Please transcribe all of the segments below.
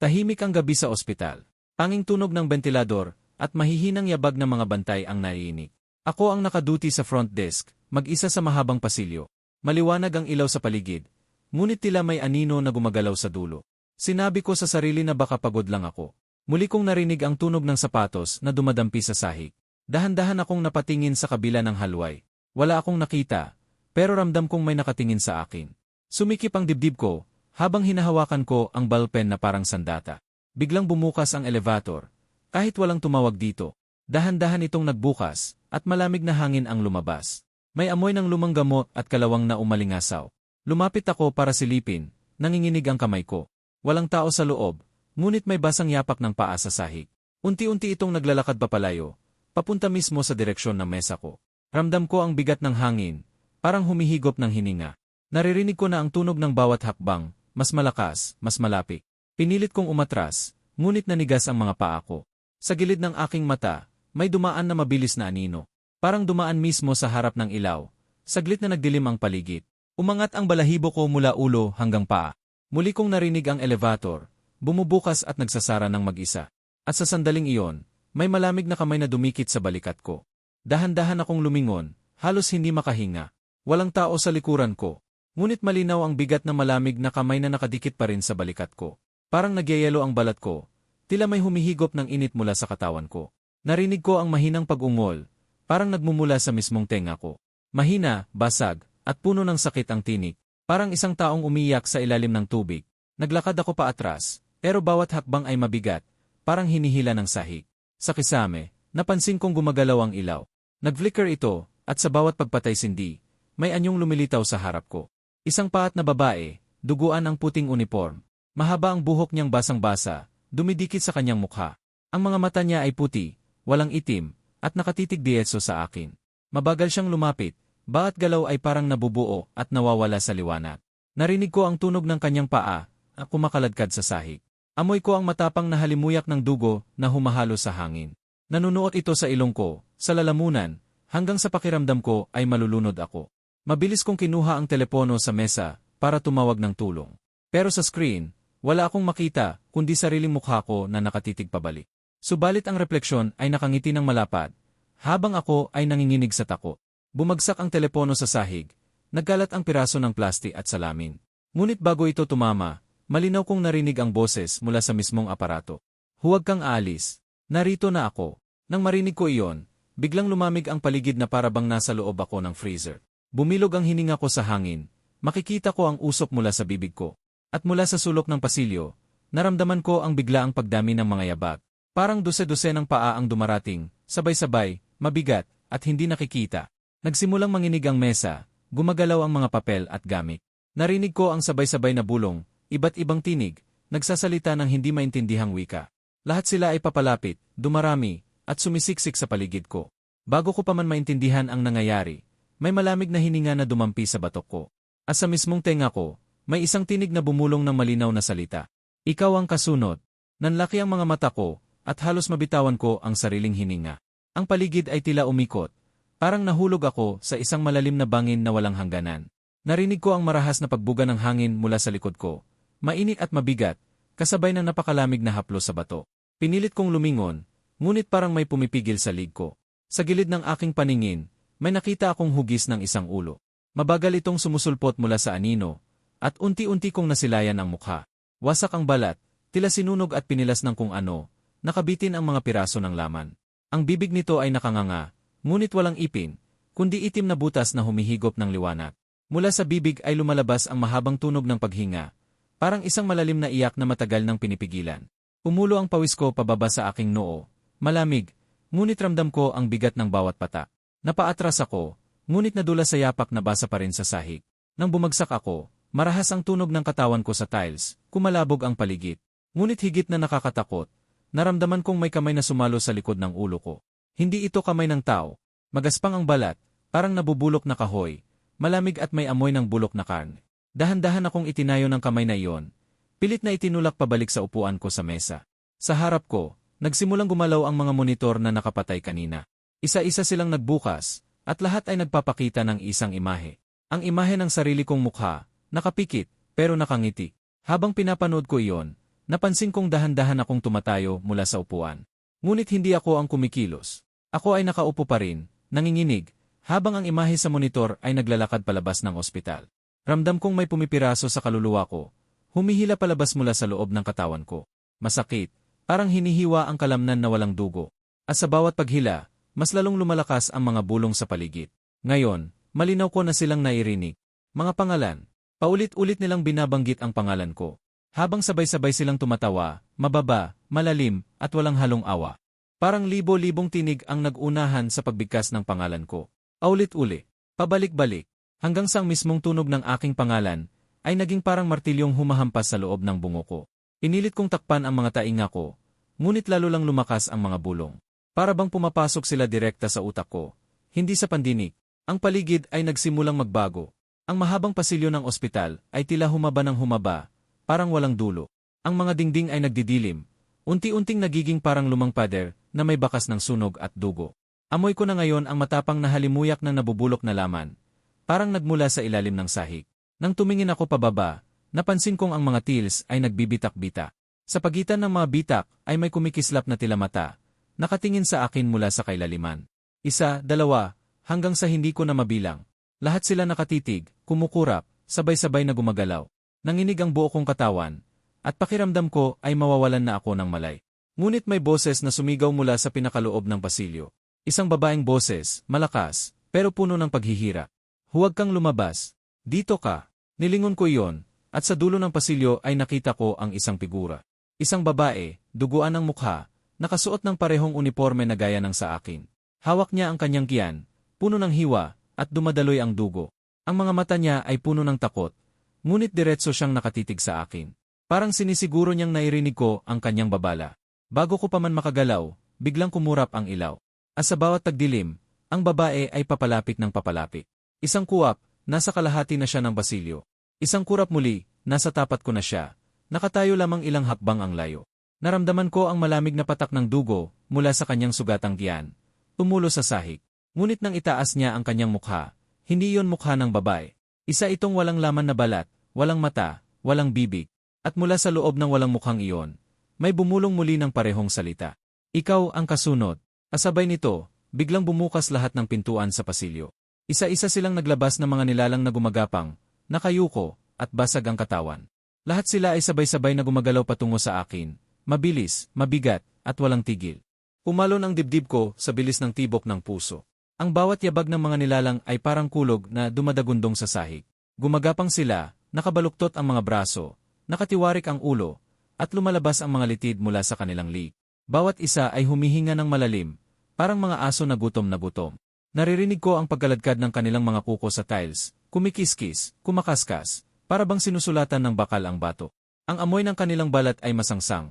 Tahimik ang gabi sa ospital. Tanging tunog ng ventilador at mahihinang yabag ng mga bantay ang narinig. Ako ang nakaduty sa front desk, mag-isa sa mahabang pasilyo. Maliwanag ang ilaw sa paligid, ngunit tila may anino na gumagalaw sa dulo. Sinabi ko sa sarili na baka pagod lang ako. Muli kong narinig ang tunog ng sapatos na dumadampi sa sahig. Dahan-dahan akong napatingin sa kabila ng halway. Wala akong nakita, pero ramdam kong may nakatingin sa akin. Sumikip ang dibdib ko, habang hinahawakan ko ang ballpen na parang sandata. Biglang bumukas ang elevator. Kahit walang tumawag dito, dahan-dahan itong nagbukas, at malamig na hangin ang lumabas. May amoy ng lumang gamot at kalawang na umalingasaw. Lumapit ako para silipin, nanginginig ang kamay ko. Walang tao sa loob, ngunit may basang yapak ng paa sa sahig. Unti-unti itong naglalakad papalayo, papunta mismo sa direksyon ng mesa ko. Ramdam ko ang bigat ng hangin, parang humihigop ng hininga. Naririnig ko na ang tunog ng bawat hakbang, mas malakas, mas malapit. Pinilit kong umatras, ngunit nanigas ang mga paa ko. Sa gilid ng aking mata, may dumaan na mabilis na anino. Parang dumaan mismo sa harap ng ilaw. Saglit na nagdilim ang paligid. Umangat ang balahibo ko mula ulo hanggang paa. Muli kong narinig ang elevator, bumubukas at nagsasara ng mag-isa. At sa sandaling iyon, may malamig na kamay na dumikit sa balikat ko. Dahan-dahan akong lumingon, halos hindi makahinga. Walang tao sa likuran ko. Ngunit malinaw ang bigat na malamig na kamay na nakadikit pa rin sa balikat ko. Parang nagyayelo ang balat ko. Tila may humihigop ng init mula sa katawan ko. Narinig ko ang mahinang pag-ungol, parang nagmumula sa mismong tenga ko. Mahina, basag, at puno ng sakit ang tinik. Parang isang taong umiyak sa ilalim ng tubig. Naglakad ako pa atras, pero bawat hakbang ay mabigat, parang hinihila ng sahig. Sa kisame, napansin kong gumagalaw ang ilaw. Nag-flicker ito, at sa bawat pagpatay sindi, may anyong lumilitaw sa harap ko. Isang paat na babae, duguan ang puting uniform. Mahaba ang buhok niyang basang-basa, dumidikit sa kanyang mukha. Ang mga mata niya ay puti, walang itim, at nakatitig dietso sa akin. Mabagal siyang lumapit, baat galaw ay parang nabubuo at nawawala sa liwanag. Narinig ko ang tunog ng kanyang paa, at kumakaladkad sa sahig. Amoy ko ang matapang na halimuyak ng dugo na humahalo sa hangin. Nanunuot ito sa ilong ko, sa lalamunan, hanggang sa pakiramdam ko ay malulunod ako. Mabilis kong kinuha ang telepono sa mesa para tumawag ng tulong. Pero sa screen, wala akong makita kundi sariling mukha ko na nakatitig pabalik. Subalit ang refleksyon ay nakangiti ng malapad, habang ako ay nanginginig sa takot. Bumagsak ang telepono sa sahig, nagkalat ang piraso ng plastik at salamin. Ngunit bago ito tumama, malinaw kong narinig ang boses mula sa mismong aparato. Huwag kang aalis. Narito na ako. Nang marinig ko iyon, biglang lumamig ang paligid na parabang nasa loob ako ng freezer. Bumilog ang hininga ko sa hangin. Makikita ko ang usok mula sa bibig ko. At mula sa sulok ng pasilyo, naramdaman ko ang biglaang pagdami ng mga yabag. Parang dose-dose ng paa ang dumarating, sabay-sabay, mabigat, at hindi nakikita. Nagsimulang manginig ang mesa, gumagalaw ang mga papel at gamit. Narinig ko ang sabay-sabay na bulong, iba't ibang tinig, nagsasalita ng hindi maintindihang wika. Lahat sila ay papalapit, dumarami, at sumisiksik sa paligid ko. Bago ko pa man maintindihan ang nangyayari, may malamig na hininga na dumampi sa batok ko. At sa mismong tenga ko, may isang tinig na bumulong ng malinaw na salita. Ikaw ang kasunod. Nanlaki ang mga mata ko, at halos mabitawan ko ang sariling hininga. Ang paligid ay tila umikot. Parang nahulog ako sa isang malalim na bangin na walang hangganan. Narinig ko ang marahas na pagbuga ng hangin mula sa likod ko. Mainit at mabigat, kasabay ng napakalamig na haplo sa bato. Pinilit kong lumingon, ngunit parang may pumipigil sa lig ko. Sa gilid ng aking paningin, may nakita akong hugis ng isang ulo. Mabagal itong sumusulpot mula sa anino, at unti-unti kong nasilayan ang mukha. Wasak ang balat, tila sinunog at pinilas ng kung ano, Nakabitin ang mga piraso ng laman. Ang bibig nito ay nakanganga, ngunit walang ipin, kundi itim na butas na humihigop ng liwanag. Mula sa bibig ay lumalabas ang mahabang tunog ng paghinga, parang isang malalim na iyak na matagal nang pinipigilan. Umulo ang pawis ko pababa sa aking noo, malamig, ngunit ramdam ko ang bigat ng bawat pata. Napaatras ako, ngunit nadula sa yapak na basa pa rin sa sahig. Nang bumagsak ako, marahas ang tunog ng katawan ko sa tiles, kumalabog ang paligid. Ngunit higit na nakakatakot, Naramdaman kong may kamay na sumalo sa likod ng ulo ko. Hindi ito kamay ng tao. Magaspang ang balat, parang nabubulok na kahoy, malamig at may amoy ng bulok na karne. Dahan-dahan akong itinayo ng kamay na iyon. Pilit na itinulak pabalik sa upuan ko sa mesa. Sa harap ko, nagsimulang gumalaw ang mga monitor na nakapatay kanina. Isa-isa silang nagbukas, at lahat ay nagpapakita ng isang imahe. Ang imahe ng sarili kong mukha, nakapikit, pero nakangiti. Habang pinapanood ko iyon, Napansin kong dahan-dahan akong tumatayo mula sa upuan. Ngunit hindi ako ang kumikilos. Ako ay nakaupo pa rin, nanginginig, habang ang imahe sa monitor ay naglalakad palabas ng ospital. Ramdam kong may pumipiraso sa kaluluwa ko. Humihila palabas mula sa loob ng katawan ko. Masakit, parang hinihiwa ang kalamnan na walang dugo. At sa bawat paghila, mas lalong lumalakas ang mga bulong sa paligid. Ngayon, malinaw ko na silang nairinig. Mga pangalan, paulit-ulit nilang binabanggit ang pangalan ko. Habang sabay-sabay silang tumatawa, mababa, malalim, at walang halong awa. Parang libo-libong tinig ang nagunahan sa pagbigkas ng pangalan ko. Aulit-uli, pabalik-balik, hanggang sa ang mismong tunog ng aking pangalan ay naging parang martilyong humahampas sa loob ng bungo ko. Inilit kong takpan ang mga tainga ko, ngunit lalo lang lumakas ang mga bulong. Para bang pumapasok sila direkta sa utak ko. Hindi sa pandinig. Ang paligid ay nagsimulang magbago. Ang mahabang pasilyo ng ospital ay tila humaba ng humaba, parang walang dulo. Ang mga dingding ay nagdidilim, unti-unting nagiging parang lumang pader na may bakas ng sunog at dugo. Amoy ko na ngayon ang matapang na halimuyak ng nabubulok na laman, parang nagmula sa ilalim ng sahig. Nang tumingin ako pababa, napansin kong ang mga tils ay nagbibitak-bita. Sa pagitan ng mga bitak ay may kumikislap na tila mata, nakatingin sa akin mula sa kailaliman. Isa, dalawa, hanggang sa hindi ko na mabilang. Lahat sila nakatitig, kumukurap, sabay-sabay na gumagalaw. Nanginig ang buo kong katawan, at pakiramdam ko ay mawawalan na ako ng malay. Ngunit may boses na sumigaw mula sa pinakaloob ng pasilyo. Isang babaeng boses, malakas, pero puno ng paghihira. Huwag kang lumabas. Dito ka. Nilingon ko iyon, at sa dulo ng pasilyo ay nakita ko ang isang figura. Isang babae, duguan ang mukha, nakasuot ng parehong uniforme na gaya ng sa akin. Hawak niya ang kanyang kiyan, puno ng hiwa, at dumadaloy ang dugo. Ang mga mata niya ay puno ng takot, Ngunit diretso siyang nakatitig sa akin. Parang sinisiguro niyang nairinig ko ang kanyang babala. Bago ko pa man makagalaw, biglang kumurap ang ilaw. At sa bawat tagdilim, ang babae ay papalapit ng papalapit. Isang kuwap, nasa kalahati na siya ng basilyo. Isang kurap muli, nasa tapat ko na siya. Nakatayo lamang ilang hakbang ang layo. Naramdaman ko ang malamig na patak ng dugo mula sa kanyang sugatang giyan. Tumulo sa sahig. Ngunit nang itaas niya ang kanyang mukha, hindi yon mukha ng babae. Isa itong walang laman na balat, walang mata, walang bibig, at mula sa loob ng walang mukhang iyon, may bumulong muli ng parehong salita. Ikaw ang kasunod. Asabay nito, biglang bumukas lahat ng pintuan sa pasilyo. Isa-isa silang naglabas ng mga nilalang na gumagapang, nakayuko, at basag ang katawan. Lahat sila ay sabay-sabay na gumagalaw patungo sa akin, mabilis, mabigat, at walang tigil. Umalon ang dibdib ko sa bilis ng tibok ng puso. Ang bawat yabag ng mga nilalang ay parang kulog na dumadagundong sa sahig. Gumagapang sila, nakabaluktot ang mga braso, nakatiwarik ang ulo, at lumalabas ang mga litid mula sa kanilang lig. Bawat isa ay humihinga ng malalim, parang mga aso na gutom na gutom. Naririnig ko ang pagkaladkad ng kanilang mga kuko sa tiles, kumikiskis, kumakaskas, para bang sinusulatan ng bakal ang bato. Ang amoy ng kanilang balat ay masangsang,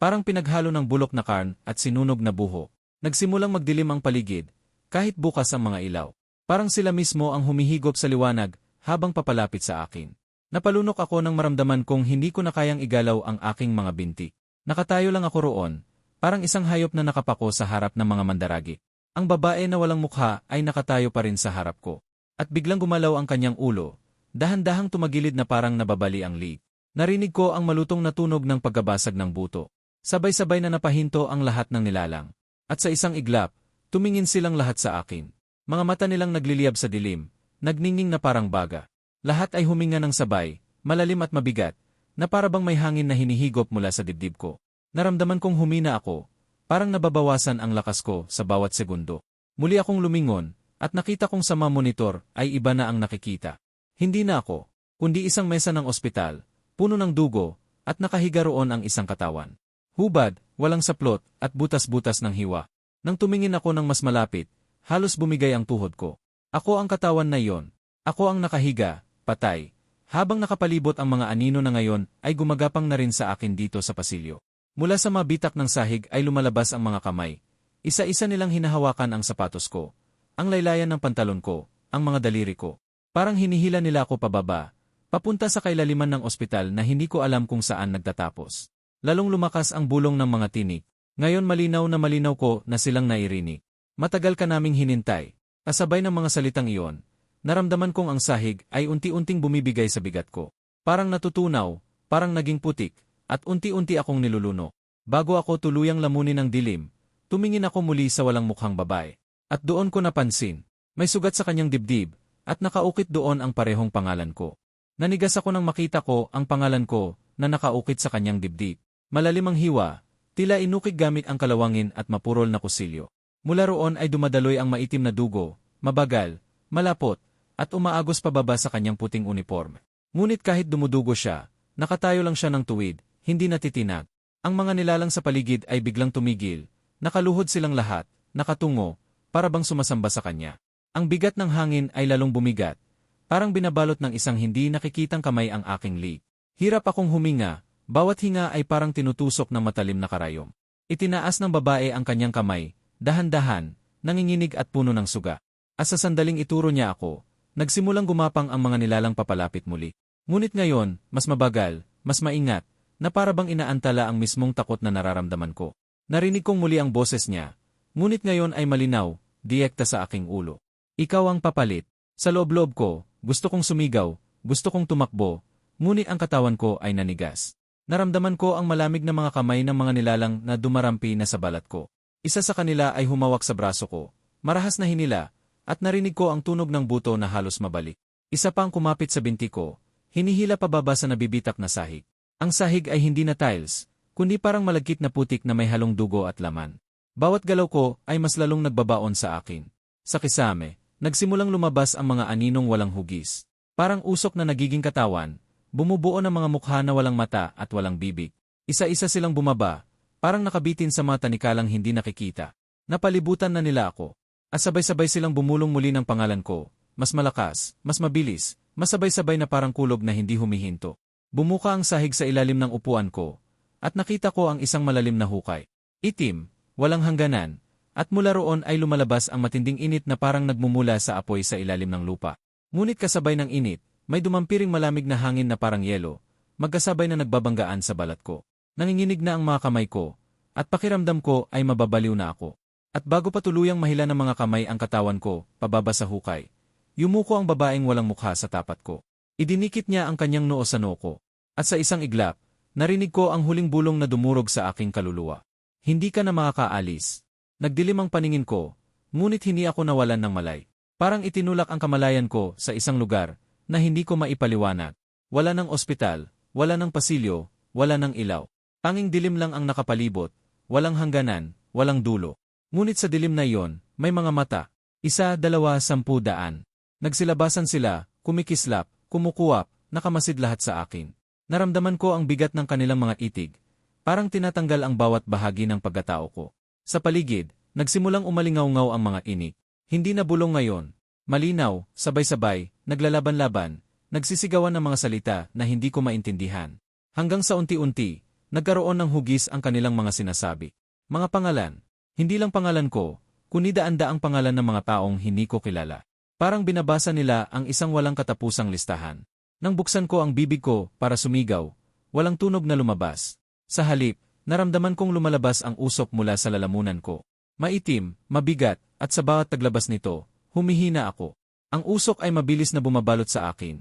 parang pinaghalo ng bulok na karn at sinunog na buho. Nagsimulang magdilim ang paligid, kahit bukas ang mga ilaw. Parang sila mismo ang humihigop sa liwanag habang papalapit sa akin. Napalunok ako nang maramdaman kong hindi ko na kayang igalaw ang aking mga binti. Nakatayo lang ako roon, parang isang hayop na nakapako sa harap ng mga mandaragi. Ang babae na walang mukha ay nakatayo pa rin sa harap ko. At biglang gumalaw ang kanyang ulo, dahan-dahang tumagilid na parang nababali ang lig. Narinig ko ang malutong na tunog ng pagkabasag ng buto. Sabay-sabay na napahinto ang lahat ng nilalang. At sa isang iglap, Tumingin silang lahat sa akin. Mga mata nilang nagliliyab sa dilim, nagningning na parang baga. Lahat ay huminga ng sabay, malalim at mabigat, na parabang may hangin na hinihigop mula sa dibdib ko. Naramdaman kong humina ako, parang nababawasan ang lakas ko sa bawat segundo. Muli akong lumingon, at nakita kong sa mga monitor ay iba na ang nakikita. Hindi na ako, kundi isang mesa ng ospital, puno ng dugo, at nakahiga roon ang isang katawan. Hubad, walang saplot, at butas-butas ng hiwa. Nang tumingin ako ng mas malapit, halos bumigay ang tuhod ko. Ako ang katawan na iyon. Ako ang nakahiga, patay. Habang nakapalibot ang mga anino na ngayon ay gumagapang na rin sa akin dito sa pasilyo. Mula sa mabitak ng sahig ay lumalabas ang mga kamay. Isa-isa nilang hinahawakan ang sapatos ko, ang laylayan ng pantalon ko, ang mga daliri ko. Parang hinihila nila ako pababa, papunta sa kailaliman ng ospital na hindi ko alam kung saan nagtatapos. Lalong lumakas ang bulong ng mga tinik, ngayon malinaw na malinaw ko na silang nairinig. Matagal ka naming hinintay. Kasabay ng mga salitang iyon, naramdaman kong ang sahig ay unti-unting bumibigay sa bigat ko. Parang natutunaw, parang naging putik, at unti-unti akong niluluno. Bago ako tuluyang lamunin ng dilim, tumingin ako muli sa walang mukhang babae. At doon ko napansin, may sugat sa kanyang dibdib, at nakaukit doon ang parehong pangalan ko. Nanigas ako nang makita ko ang pangalan ko na nakaukit sa kanyang dibdib. Malalim ang hiwa, tila inukig gamit ang kalawangin at mapurol na kusilyo. Mula roon ay dumadaloy ang maitim na dugo, mabagal, malapot, at umaagos pababa sa kanyang puting uniforme. Ngunit kahit dumudugo siya, nakatayo lang siya ng tuwid, hindi natitinag. Ang mga nilalang sa paligid ay biglang tumigil, nakaluhod silang lahat, nakatungo, para bang sumasamba sa kanya. Ang bigat ng hangin ay lalong bumigat, parang binabalot ng isang hindi nakikitang kamay ang aking lig. Hirap akong huminga, bawat hinga ay parang tinutusok ng matalim na karayom. Itinaas ng babae ang kanyang kamay, dahan-dahan, nanginginig at puno ng suga. As sa sandaling ituro niya ako, nagsimulang gumapang ang mga nilalang papalapit muli. Ngunit ngayon, mas mabagal, mas maingat, na para bang inaantala ang mismong takot na nararamdaman ko. Narinig kong muli ang boses niya, ngunit ngayon ay malinaw, direkta sa aking ulo. Ikaw ang papalit. Sa loob-loob ko, gusto kong sumigaw, gusto kong tumakbo, ngunit ang katawan ko ay nanigas. Naramdaman ko ang malamig na mga kamay ng mga nilalang na dumarampi na sa balat ko. Isa sa kanila ay humawak sa braso ko, marahas na hinila, at narinig ko ang tunog ng buto na halos mabalik. Isa pang kumapit sa binti ko, hinihila pababa sa nabibitak na sahig. Ang sahig ay hindi na tiles, kundi parang malagkit na putik na may halong dugo at laman. Bawat galaw ko ay mas lalong nagbabaon sa akin. Sa kisame, nagsimulang lumabas ang mga aninong walang hugis. Parang usok na nagiging katawan, bumubuo ng mga mukha na walang mata at walang bibig. Isa-isa silang bumaba, Parang nakabitin sa mata ni Kalang hindi nakikita. Napalibutan na nila ako. At sabay-sabay silang bumulong muli ng pangalan ko. Mas malakas, mas mabilis, mas sabay-sabay na parang kulob na hindi humihinto. Bumuka ang sahig sa ilalim ng upuan ko. At nakita ko ang isang malalim na hukay. Itim, walang hangganan, at mula roon ay lumalabas ang matinding init na parang nagmumula sa apoy sa ilalim ng lupa. Ngunit kasabay ng init, may dumampiring malamig na hangin na parang yelo, magkasabay na nagbabanggaan sa balat ko. Nanginginig na ang mga kamay ko, at pakiramdam ko ay mababaliw na ako. At bago pa tuluyang mahila ng mga kamay ang katawan ko, pababa sa hukay, yumuko ang babaeng walang mukha sa tapat ko. Idinikit niya ang kanyang noo sa noo ko. At sa isang iglap, narinig ko ang huling bulong na dumurog sa aking kaluluwa. Hindi ka na makakaalis. Nagdilim ang paningin ko, ngunit hindi ako nawalan ng malay. Parang itinulak ang kamalayan ko sa isang lugar na hindi ko maipaliwanag. Wala ng ospital, wala ng pasilyo, wala ng ilaw. Tanging dilim lang ang nakapalibot, walang hangganan, walang dulo. Ngunit sa dilim na iyon, may mga mata. Isa, dalawa, sampu, daan. Nagsilabasan sila, kumikislap, kumukuwap, nakamasid lahat sa akin. Naramdaman ko ang bigat ng kanilang mga itig. Parang tinatanggal ang bawat bahagi ng pagkatao ko. Sa paligid, nagsimulang umalingaw-ngaw ang mga inik. Hindi na bulong ngayon. Malinaw, sabay-sabay, naglalaban-laban, nagsisigawan ng mga salita na hindi ko maintindihan. Hanggang sa unti-unti, nagkaroon ng hugis ang kanilang mga sinasabi. Mga pangalan, hindi lang pangalan ko, kundi daan-daang pangalan ng mga taong hindi ko kilala. Parang binabasa nila ang isang walang katapusang listahan. Nang buksan ko ang bibig ko para sumigaw, walang tunog na lumabas. Sa halip, naramdaman kong lumalabas ang usok mula sa lalamunan ko. Maitim, mabigat, at sa bawat taglabas nito, humihina ako. Ang usok ay mabilis na bumabalot sa akin.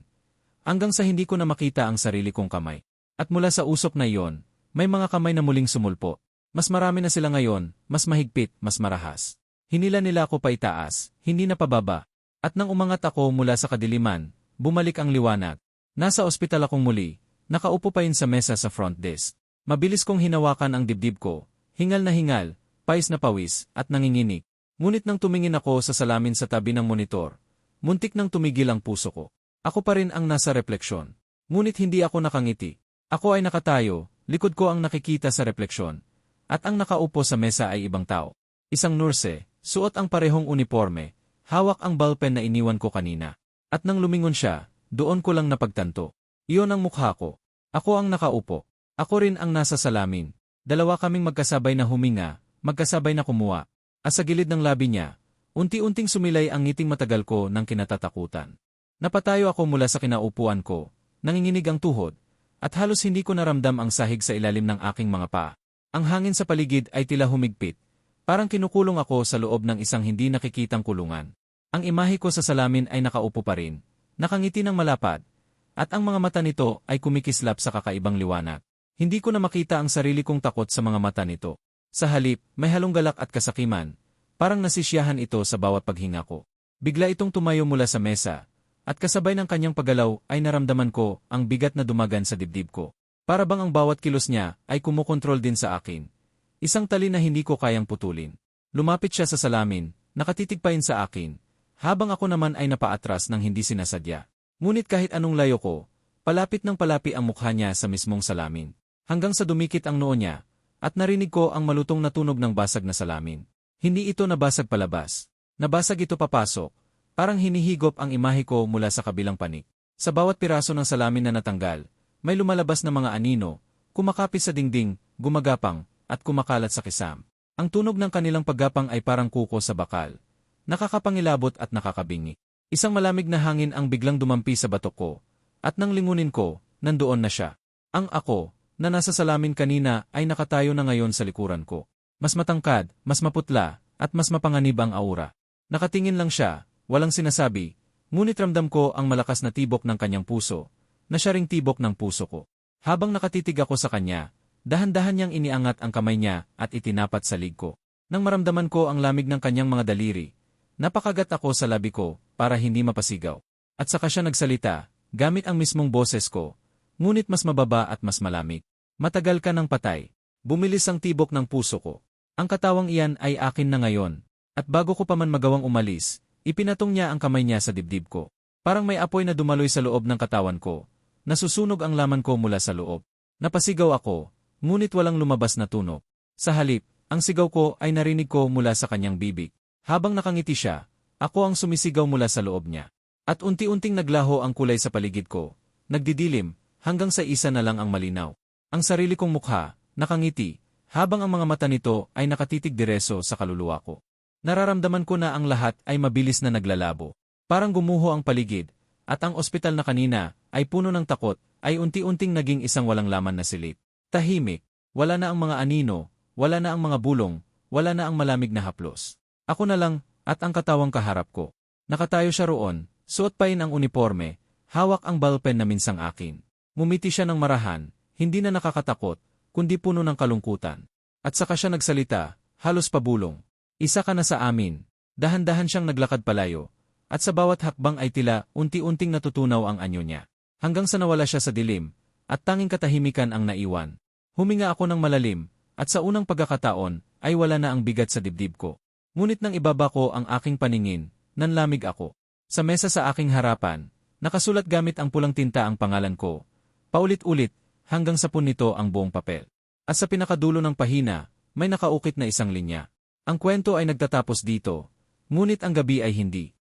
Hanggang sa hindi ko na makita ang sarili kong kamay. At mula sa usok na iyon, may mga kamay na muling sumulpo. Mas marami na sila ngayon, mas mahigpit, mas marahas. Hinila nila ako pa itaas, hindi na pababa. At nang umangat ako mula sa kadiliman, bumalik ang liwanag. Nasa ospital akong muli, nakaupo pa yun sa mesa sa front desk. Mabilis kong hinawakan ang dibdib ko, hingal na hingal, pais na pawis, at nanginginig. Ngunit nang tumingin ako sa salamin sa tabi ng monitor, muntik nang tumigil ang puso ko. Ako pa rin ang nasa refleksyon. Ngunit hindi ako nakangiti. Ako ay nakatayo, Likod ko ang nakikita sa refleksyon, at ang nakaupo sa mesa ay ibang tao. Isang nurse, suot ang parehong uniforme, hawak ang ballpen na iniwan ko kanina. At nang lumingon siya, doon ko lang napagtanto. Iyon ang mukha ko. Ako ang nakaupo. Ako rin ang nasa salamin. Dalawa kaming magkasabay na huminga, magkasabay na kumuha. At sa gilid ng labi niya, unti-unting sumilay ang ngiting matagal ko ng kinatatakutan. Napatayo ako mula sa kinaupuan ko, nanginginig ang tuhod, at halos hindi ko naramdam ang sahig sa ilalim ng aking mga paa. Ang hangin sa paligid ay tila humigpit. Parang kinukulong ako sa loob ng isang hindi nakikitang kulungan. Ang imahe ko sa salamin ay nakaupo pa rin, nakangiti ng malapad, at ang mga mata nito ay kumikislap sa kakaibang liwanag. Hindi ko na makita ang sarili kong takot sa mga mata nito. Sa halip, may halong galak at kasakiman. Parang nasisyahan ito sa bawat paghinga ko. Bigla itong tumayo mula sa mesa, at kasabay ng kanyang paggalaw ay naramdaman ko ang bigat na dumagan sa dibdib ko. Para bang ang bawat kilos niya ay kumukontrol din sa akin. Isang tali na hindi ko kayang putulin. Lumapit siya sa salamin, nakatitigpain sa akin, habang ako naman ay napaatras ng hindi sinasadya. Ngunit kahit anong layo ko, palapit ng palapi ang mukha niya sa mismong salamin. Hanggang sa dumikit ang noo niya, at narinig ko ang malutong na tunog ng basag na salamin. Hindi ito nabasag palabas. Nabasag ito papasok. Parang hinihigop ang imahe ko mula sa kabilang panik. Sa bawat piraso ng salamin na natanggal, may lumalabas na mga anino, kumakapit sa dingding, gumagapang, at kumakalat sa kisam. Ang tunog ng kanilang paggapang ay parang kuko sa bakal. Nakakapangilabot at nakakabingi. Isang malamig na hangin ang biglang dumampi sa batok ko, at nang lingunin ko, nandoon na siya. Ang ako, na nasa salamin kanina ay nakatayo na ngayon sa likuran ko. Mas matangkad, mas maputla, at mas mapanganib ang aura. Nakatingin lang siya, walang sinasabi, ngunit ramdam ko ang malakas na tibok ng kanyang puso, na siya ring tibok ng puso ko. Habang nakatitig ako sa kanya, dahan-dahan niyang iniangat ang kamay niya at itinapat sa lig ko. Nang maramdaman ko ang lamig ng kanyang mga daliri, napakagat ako sa labi ko para hindi mapasigaw. At saka siya nagsalita, gamit ang mismong boses ko, ngunit mas mababa at mas malamig. Matagal ka ng patay. Bumilis ang tibok ng puso ko. Ang katawang iyan ay akin na ngayon. At bago ko pa man magawang umalis, ipinatong niya ang kamay niya sa dibdib ko. Parang may apoy na dumaloy sa loob ng katawan ko. Nasusunog ang laman ko mula sa loob. Napasigaw ako, ngunit walang lumabas na tunog. Sa halip, ang sigaw ko ay narinig ko mula sa kanyang bibig. Habang nakangiti siya, ako ang sumisigaw mula sa loob niya. At unti-unting naglaho ang kulay sa paligid ko. Nagdidilim, hanggang sa isa na lang ang malinaw. Ang sarili kong mukha, nakangiti, habang ang mga mata nito ay nakatitig direso sa kaluluwa ko. Nararamdaman ko na ang lahat ay mabilis na naglalabo. Parang gumuho ang paligid, at ang ospital na kanina ay puno ng takot, ay unti-unting naging isang walang laman na silip. Tahimik, wala na ang mga anino, wala na ang mga bulong, wala na ang malamig na haplos. Ako na lang, at ang katawang kaharap ko. Nakatayo siya roon, suot pa ang uniforme, hawak ang ballpen na minsang akin. Mumiti siya ng marahan, hindi na nakakatakot, kundi puno ng kalungkutan. At saka siya nagsalita, halos pabulong. Isa ka na sa amin. Dahan-dahan siyang naglakad palayo. At sa bawat hakbang ay tila unti-unting natutunaw ang anyo niya. Hanggang sa nawala siya sa dilim, at tanging katahimikan ang naiwan. Huminga ako ng malalim, at sa unang pagkakataon, ay wala na ang bigat sa dibdib ko. Ngunit nang ibaba ko ang aking paningin, nanlamig ako. Sa mesa sa aking harapan, nakasulat gamit ang pulang tinta ang pangalan ko. Paulit-ulit, hanggang sa nito ang buong papel. At sa pinakadulo ng pahina, may nakaukit na isang linya. Ang kwento ay nagtatapos dito, ngunit ang gabi ay hindi.